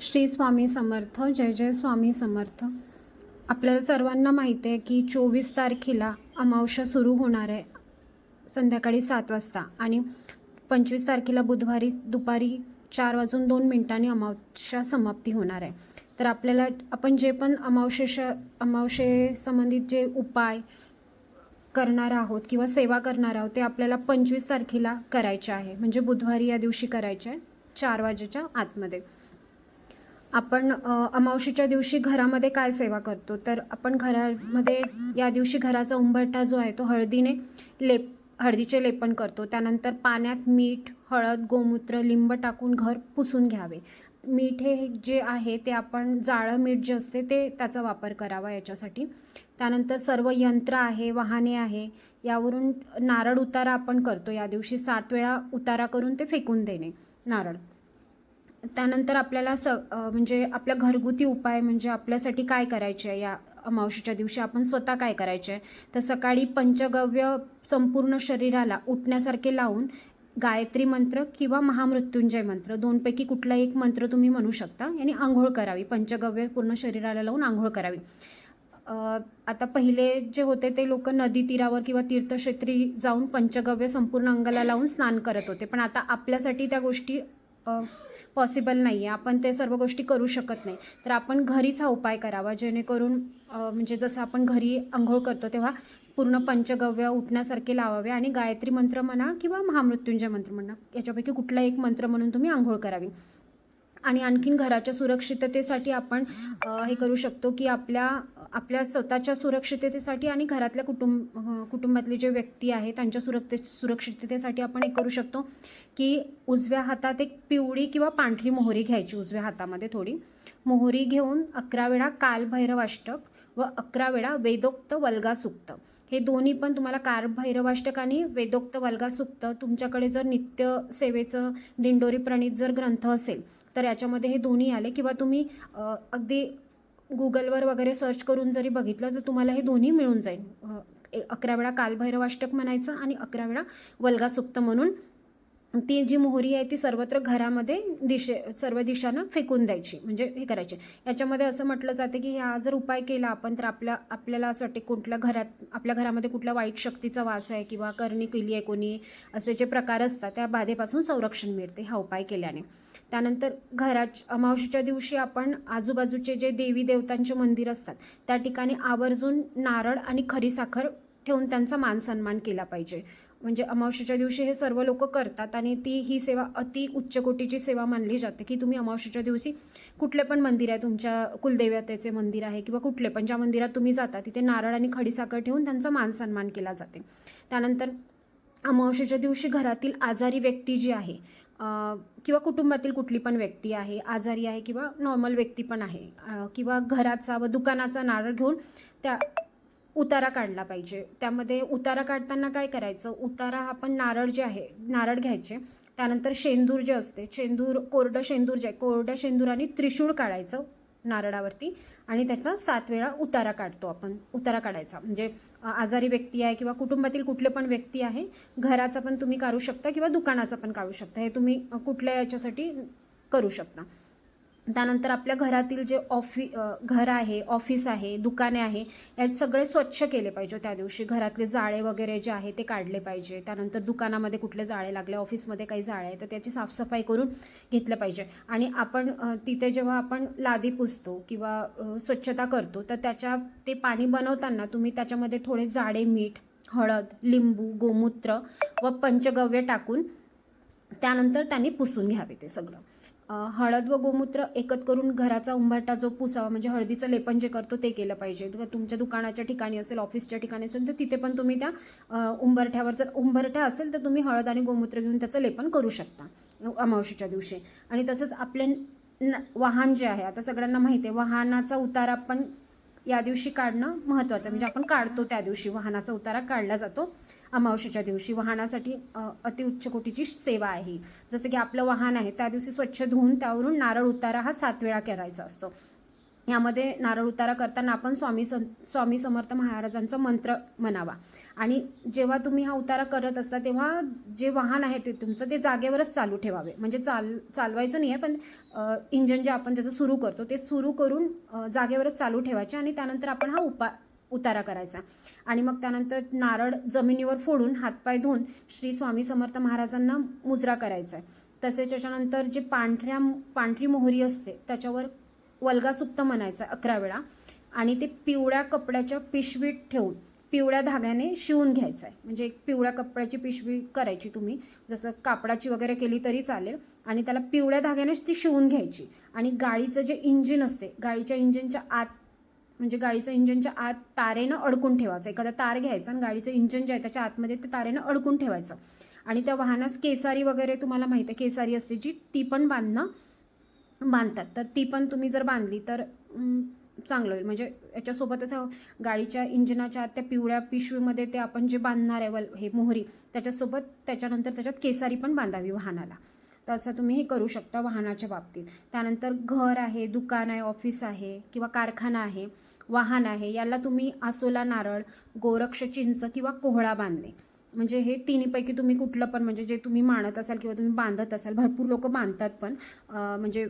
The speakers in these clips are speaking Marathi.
श्री स्वामी समर्थ जय जय स्वामी समर्थ. आपल्याला सर्वांना माहिती आहे की चोवीस तारखेला अमावस्या सुरू होणार आहे संध्याकाळी सात वाजता आणि पंचवीस तारखेला बुधवारी दुपारी चार वाजून दोन मिनिटांनी अमावस्या समाप्ती होणार आहे. तर आपल्याला आपण जे पण अमावस्येच्या अमावशे संबंधित जे उपाय करणार आहोत किंवा सेवा करणार आहोत ते आपल्याला पंचवीस तारखेला करायचे आहे. म्हणजे बुधवारी या दिवशी करायचे आहे चार वाजेच्या आतमध्ये. आपण अमावशीच्या दिवशी घरामध्ये काय सेवा करतो? तर आपण घरामध्ये या दिवशी घराचा उंबरठा जो आहे तो हळदीने लेप हळदीचे लेपन करतो. त्यानंतर पाण्यात मीठ हळद गोमूत्र लिंब टाकून घर पुसून घ्यावे. मीठ हे जे आहे ते आपण जाळं मीठ जे असते ते त्याचा वापर करावा याच्यासाठी. त्यानंतर सर्व यंत्र आहे वाहने आहे यावरून नारळ उतारा आपण करतो. या दिवशी सात वेळा उतारा करून ते फेकून देणे नारळ. त्यानंतर आपल्याला स म्हणजे आपल्या घरगुती उपाय म्हणजे आपल्यासाठी काय करायचे आहे या अमावशीच्या दिवशी? आपण स्वतः काय करायचे आहे? तर सकाळी पंचगव्य संपूर्ण शरीराला उठण्यासारखे लावून गायत्री मंत्र किंवा महामृत्युंजय मंत्र दोनपैकी कुठला एक मंत्र तुम्ही म्हणू शकता आणि आंघोळ करावी. पंचगव्य पूर्ण शरीराला लावून आंघोळ करावी. आता पहिले जे होते ते लोक नदी तीरावर किंवा तीर्थक्षेत्री जाऊन पंचगव्य संपूर्ण अंगाला लावून स्नान करत होते. पण आता आपल्यासाठी त्या गोष्टी पॉसिबल नाही आहे आपण ते सर्व गोष्टी करू शकत नाही. तर आपण घरीच हा उपाय करावा. जेणेकरून म्हणजे जसं आपण घरी आंघोळ करतो तेव्हा पूर्ण पंचगव्य उठण्यासारखे लावावे आणि गायत्री मंत्र म्हणा किंवा महामृत्युंजय मंत्र म्हणा याच्यापैकी कुठला एक मंत्र म्हणून तुम्ही आंघोळ करावी. आणि आणखीन घराच्या सुरक्षिततेसाठी आपण हे करू शकतो की आपल्या आपल्या स्वतःच्या सुरक्षिततेसाठी आणि घरातल्या कुटुंब कुटुंबातले जे व्यक्ती आहे त्यांच्या सुरक्षित सुरक्षिततेसाठी आपण हे करू शकतो की उजव्या हातात एक पिवळी किंवा पांढरी मोहरी घ्यायची उजव्या हातामध्ये थोडी. मोहरी घेऊन अकरा वेळा कालभैरवाष्टक व अकरा वेळा वेदोक्त वल्गा सुक्त हे दोन्ही पण तुम्हाला कारभैरवाष्टक आणि वेदोक्त वल्गा सुक्त तुमच्याकडे जर नित्य सेवेचं दिंडोरी प्रणित जर ग्रंथ असेल तर याच्यामध्ये हे दोन्ही आले. किंवा तुम्ही अगदी गुगलवर वगैरे सर्च करून जरी बघितलं तर तुम्हाला हे दोन्ही मिळून जाईल. ए- अकरा वेळा कालभैरवाष्टक म्हणायचं आणि अकरा वेळा वल्गासुक्त म्हणून. ती जी मोहरी आहे ती सर्वत्र घरामध्ये दिशे सर्व दिशांना फेकून द्यायची. म्हणजे हे करायचे. याच्यामध्ये असं म्हटलं जाते की हा जर उपाय केला आपण तर आपल्या आपल्याला असं वाटते कुठल्या घरात आपल्या घरामध्ये कुठल्या वाईट शक्तीचा वास आहे किंवा करणी केली आहे कोणी असे जे प्रकार असतात त्या बाधेपासून संरक्षण मिळते हा उपाय केल्याने. त्यानंतर घरात अमावशीच्या दिवशी आपण आजूबाजूचे जे देवी देवतांचे मंदिर असतात त्या ठिकाणी आवर्जून नारळ आणि खरी साखर ठेवून त्यांचा मान सन्मान केला पाहिजे. म्हणजे अमावशीच्या दिवशी हे सर्व लोक करतात आणि ती ही सेवा अति उच्च कोटीची सेवा मानली जाते की तुम्ही अमावशीच्या दिवशी कुठले पण मंदिर आहे तुमच्या कुलदेवतेचे मंदिर आहे किंवा कुठले पण ज्या मंदिरात तुम्ही जाता तिथे नारळ आणि खडीसाखर ठेवून त्यांचा मान सन्मान केला जाते. त्यानंतर अमावस्येच्या दिवशी घरातील आजारी व्यक्ती जी आहे किंवा कुटुंबातील कुठली पण व्यक्ती आहे आजारी आहे किंवा नॉर्मल व्यक्ती पण आहे किंवा घराचा व दुकानाचा नारळ घेऊन त्या उतारा काढला पाहिजे. त्यामध्ये उतारा काढताना काय करायचं? उतारा हा आपण नारळ जे आहे नारळ घ्यायचे. त्यानंतर शेंदूर जे असते शेंदूर कोरडं शेंदूर जे आहे कोरड्या शेंदुराने त्रिशूळ काढायचं. नारळावरती आणि त्याचा सात वेळा उतारा काढतो आपण. उतारा काढायचा. म्हणजे आजारी व्यक्ती आहे किंवा कुटुंबातील कुठले पण व्यक्ती आहे घराचा पण तुम्ही काढू शकता किंवा दुकानाचा पण काढू शकता. हे तुम्ही कुठल्या याच्यासाठी करू शकता. त्यानंतर आपल्या घरातील जे ऑफि घर आहे ऑफिस आहे दुकाने आहे यात सगळे स्वच्छ केले पाहिजे त्या दिवशी. घरातले जाळे वगैरे जे आहे ते काढले पाहिजे. त्यानंतर दुकानामध्ये कुठले जाळे लागले ऑफिसमध्ये काही जाळे आहे तर त्याची साफसफाई करून घेतलं पाहिजे. आणि आपण तिथे जेव्हा आपण लादी पुसतो किंवा स्वच्छता करतो तर त्याच्या ते पाणी बनवताना तुम्ही त्याच्यामध्ये थोडे जाडे मीठ हळद लिंबू गोमूत्र व पंचगव्य टाकून त्यानंतर त्यांनी पुसून घ्यावे ते सगळं. हळद व गोमूत्र एकत्र करून घराचा उंबरटा जो पुसावा म्हणजे हळदीचं लेपन जे करतो ते केलं पाहिजे. तुमच्या दुकानाच्या ठिकाणी असेल ऑफिसच्या ठिकाणी असेल तर तिथे पण तुम्ही त्या उंबरठ्यावर जर उंबरठा असेल तर तुम्ही हळद आणि गोमूत्र घेऊन त्याचं लेपन करू शकता अमावशीच्या दिवशी. आणि तसंच आपले न- वाहन जे आहे आता सगळ्यांना माहिती आहे वाहनाचा उतारा पण या दिवशी काढणं महत्त्वाचं म्हणजे आपण काढतो त्या दिवशी वाहनाचा उतारा काढला जातो. अमावशेच्या दिवशी वाहनासाठी अति अतिउच्च कोटीची सेवा आहे जसं की आपलं वाहन आहे त्या दिवशी स्वच्छ धुवून त्यावरून नारळ उतारा हा सात वेळा करायचा असतो. यामध्ये नारळ उतारा करताना आपण स्वामी सं स्वामी समर्थ महाराजांचा मंत्र म्हणावा. आणि जेव्हा तुम्ही हा उतारा करत असता तेव्हा जे वाहन आहे ते तुमचं ते जागेवरच चालू ठेवावे. म्हणजे चाल चालवायचं नाही आहे पण इंजन जे आपण त्याचं सुरू करतो ते सुरू करून जागेवरच चालू ठेवायचे आणि त्यानंतर आपण हा उपा उतारा करायचा. आणि मग त्यानंतर नारळ जमिनीवर फोडून हातपाय धुवून श्री स्वामी समर्थ महाराजांना मुजरा करायचा आहे. तसेच त्याच्यानंतर जे पांढऱ्या पांढरी मोहरी असते त्याच्यावर वल्गासुप्त म्हणायचं अकरा वेळा. आणि ते पिवळ्या कपड्याच्या पिशवीत ठेवून पिवळ्या धाग्याने शिवून घ्यायचं आहे. म्हणजे एक पिवळ्या कपड्याची पिशवी करायची तुम्ही. जसं कापडाची वगैरे केली तरी चालेल. आणि त्याला पिवळ्या धाग्यानेच ती शिवून घ्यायची. आणि गाडीचं जे इंजिन असते गाडीच्या इंजिनच्या आत म्हणजे गाडीचं इंजिनच्या आत तारेनं अडकून ठेवायचं. एखादा तार घ्यायचा आणि गाडीचं इंजिन जे आहे त्याच्या आतमध्ये ते तारेनं अडकून ठेवायचं. आणि त्या वाहनास केसारी वगैरे तुम्हाला माहिती आहे केसारी असते जी ती पण बांधणं बांधतात. तर ती पण तुम्ही जर बांधली तर चांगलं होईल. म्हणजे याच्यासोबतच गाडीच्या इंजिनाच्या आत त्या पिवळ्या पिशवीमध्ये ते आपण जे बांधणार आहे वल हे मोहरी त्याच्यासोबत त्याच्यानंतर त्याच्यात केसारी पण बांधावी वाहनाला. तर असं तुम्ही हे करू शकता वाहनाच्या बाबतीत. त्यानंतर घर आहे दुकान आहे ऑफिस आहे किंवा कारखाना आहे वाहन आहे याला तुम्ही आसोला नारळ गोरक्ष चिंच किंवा कोहळा बांधणे. म्हणजे हे तिन्हीपैकी तुम्ही कुठलं पण म्हणजे जे तुम्ही मानत असाल किंवा तुम्ही बांधत असाल भरपूर लोक बांधतात पण म्हणजे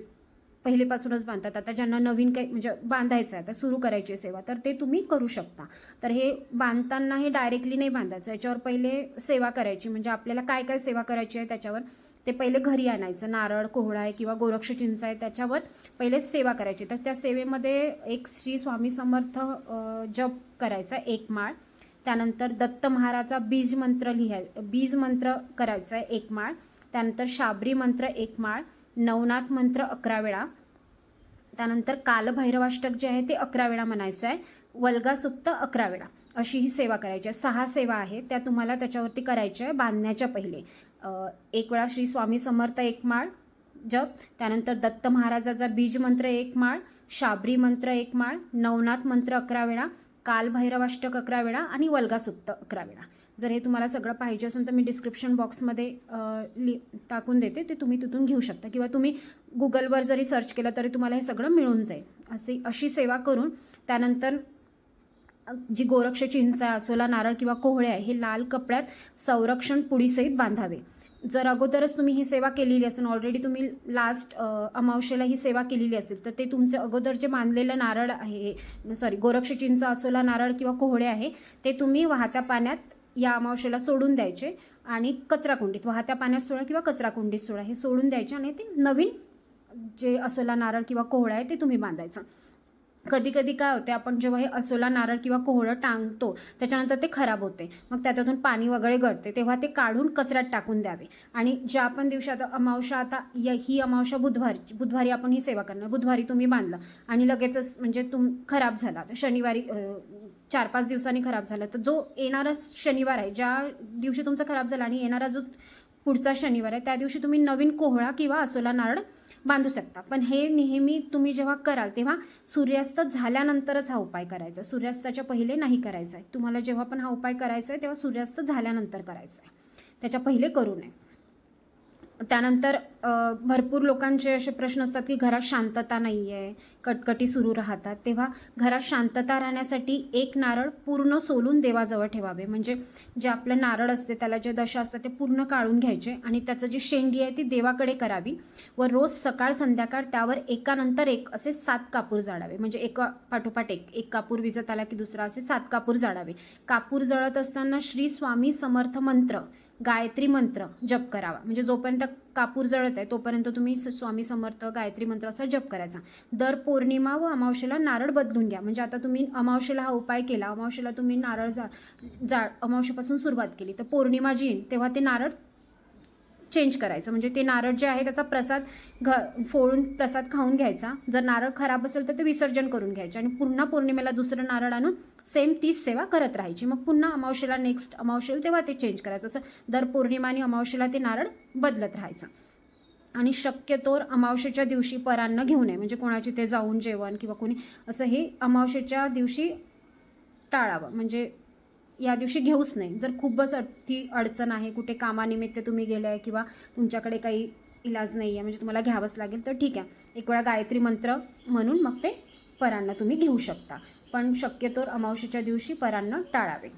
पहिलेपासूनच बांधतात. आता ज्यांना नवीन काही म्हणजे बांधायचं आहे आता सुरू करायची आहे सेवा तर ते तुम्ही करू शकता. तर हे बांधताना हे डायरेक्टली नाही बांधायचं. याच्यावर पहिले सेवा करायची म्हणजे आपल्याला काय काय सेवा करायची आहे त्याच्यावर ते पहिले घरी आणायचं. नारळ कोहळा आहे किंवा गोरक्ष चिंच आहे त्याच्यावर पहिले सेवा करायची. तर त्या सेवेमध्ये एक श्री स्वामी समर्थ जप करायचा एक माळ. त्यानंतर दत्त महाराजा बीज मंत्र लिहाय बीज मंत्र करायचा आहे एक माळ. त्यानंतर शाबरी मंत्र एक माळ. नवनाथ मंत्र अकरा वेळा. त्यानंतर कालभैरवाष्टक जे आहे ते अकरा वेळा म्हणायचं आहे वल्गासुप्त अकरा वेळा. अशी ही सेवा करायची आहे. सहा सेवा आहेत. त्या तुम्हाला त्याच्यावरती करायच्या आहे बांधण्याच्या पहिले. एक वेळा श्री स्वामी समर्थ एक माळ जप. त्यानंतर दत्त महाराजाचा बीज मंत्र एक माळ शाबरी मंत्र एक माळ नवनाथ मंत्र अकरा वेळा. कालभैरवाष्टक अकरा वेळा आणि वल्गासुक्त अकरा वेळा. जर हे तुम्हाला सगळं पाहिजे असेल तर मी डिस्क्रिप्शन बॉक्समध्ये लि टाकून देते. ते तुम्ही तिथून घेऊ शकता. किंवा तुम्ही गुगलवर जरी सर्च केलं तरी तुम्हाला हे सगळं मिळून जाईल. अशी अशी सेवा करून त्यानंतर जी गोरक्ष चिंचा आहे, असोला नारळ किंवा कोहळे आहे हे लाल कपड्यात संरक्षण पुडीसहित बांधावे. जर अगोदरच तुम्ही ही सेवा केलेली असेल ऑलरेडी तुम्ही लास्ट अमावशेला ही सेवा केलेली असेल तर ते तुमचे अगोदर जे बांधलेलं नारळ आहे सॉरी गोरक्षचिंचा असोला नारळ किंवा कोहळे आहे ते तुम्ही वाहत्या पाण्यात या अमावशेला सोडून द्यायचे आणि कचरा कुंडीत वाहत्या पाण्यात सोडा किंवा कचरा कुंडीत सोडा हे सोडून द्यायचे आणि ते नवीन जे असोला नारळ किंवा कोहळा आहे ते तुम्ही बांधायचं. कधी कधी काय होते आपण जेव्हा हे असोला नारळ किंवा कोहळं टांगतो त्याच्यानंतर ते खराब होते. मग त्याच्यातून पाणी वगैरे गळते तेव्हा ते काढून कचऱ्यात टाकून द्यावे. आणि ज्या पण दिवशी आता अमावशा आता या ही अमावशा बुधवारी बुधवारी आपण ही सेवा करणार. बुधवारी तुम्ही बांधलं आणि लगेचच म्हणजे तुम खराब झाला. तर शनिवारी चार पाच दिवसांनी खराब झालं. तर जो येणारा शनिवार आहे ज्या दिवशी तुमचं खराब झालं आणि येणारा जो पुढचा शनिवार आहे त्या दिवशी तुम्ही नवीन कोहळा किंवा असोला नारळ बांधू शकता. पण हे नेहमी तुम्ही जेव्हा कराल तेव्हा सूर्यास्त झाल्यानंतरच हा उपाय करायचा. सूर्यास्ताच्या पहिले नाही करायचा आहे तुम्हाला जेव्हा पण हा उपाय करायचा आहे तेव्हा सूर्यास्त झाल्यानंतर करायचा आहे त्याच्या पहिले करू नये. त्यानंतर भरपूर लोकांचे असे प्रश्न असतात की घरात शांतता नाही आहे कटकटी सुरू राहतात. तेव्हा घरात शांतता राहण्यासाठी एक नारळ पूर्ण सोलून देवाजवळ ठेवावे. म्हणजे जे आपलं नारळ असते त्याला जे दशा असतात ते पूर्ण काढून घ्यायचे आणि त्याचं जी शेंडी आहे ती देवाकडे करावी व रोज सकाळ संध्याकाळ त्यावर एकानंतर एक असे सात कापूर जाळावे म्हणजे एका पाठोपाठ एक एक कापूर विजत आला की दुसरा असे सात कापूर जाळावे कापूर जळत असताना श्री स्वामी समर्थ मंत्र गायत्री मंत्र जप करावा. म्हणजे जोपर्यंत कापूर जळत आहे तोपर्यंत तुम्ही स- स्वामी समर्थ गायत्री मंत्र असा जप करायचा. दर पौर्णिमा व अमावशेला नारळ बदलून घ्या. म्हणजे आता तुम्ही अमावशेला हा उपाय केला. अमावशेला तुम्ही नारळ जा जाळ अमावशेपासून सुरुवात केली. तर पौर्णिमा जी येईल तेव्हा ते नारळ चेंज करायचं. म्हणजे ते नारळ जे आहे त्याचा प्रसाद घ फोडून प्रसाद खाऊन घ्यायचा. जर नारळ खराब असेल तर ते विसर्जन करून घ्यायचे. आणि पुन्हा पौर्णिमेला दुसरं नारळ आणून सेम तीच सेवा करत राहायची. मग पुन्हा अमावशेला नेक्स्ट अमावशेला तेव्हा ते चेंज करायचं. असं दर पौर्णिमा आणि अमावशेला ते नारळ बदलत राहायचं. आणि शक्यतोर अमावशेच्या दिवशी परान्न घेऊ नये. म्हणजे कोणाची ते जाऊन जेवण किंवा कोणी असं हे अमावशेच्या दिवशी टाळावं. म्हणजे या दिवशी घेऊच नाही. जर खूपच अति अडचण आहे कुठे कामानिमित्त तुम्ही गेले आहे किंवा तुमच्याकडे काही इलाज नाही आहे म्हणजे तुम्हाला घ्यावंच लागेल तर ठीक आहे. एक वेळा गायत्री मंत्र म्हणून मग ते परांना तुम्ही घेऊ शकता. पण शक्यतो अमावशीच्या दिवशी परांना टाळावे.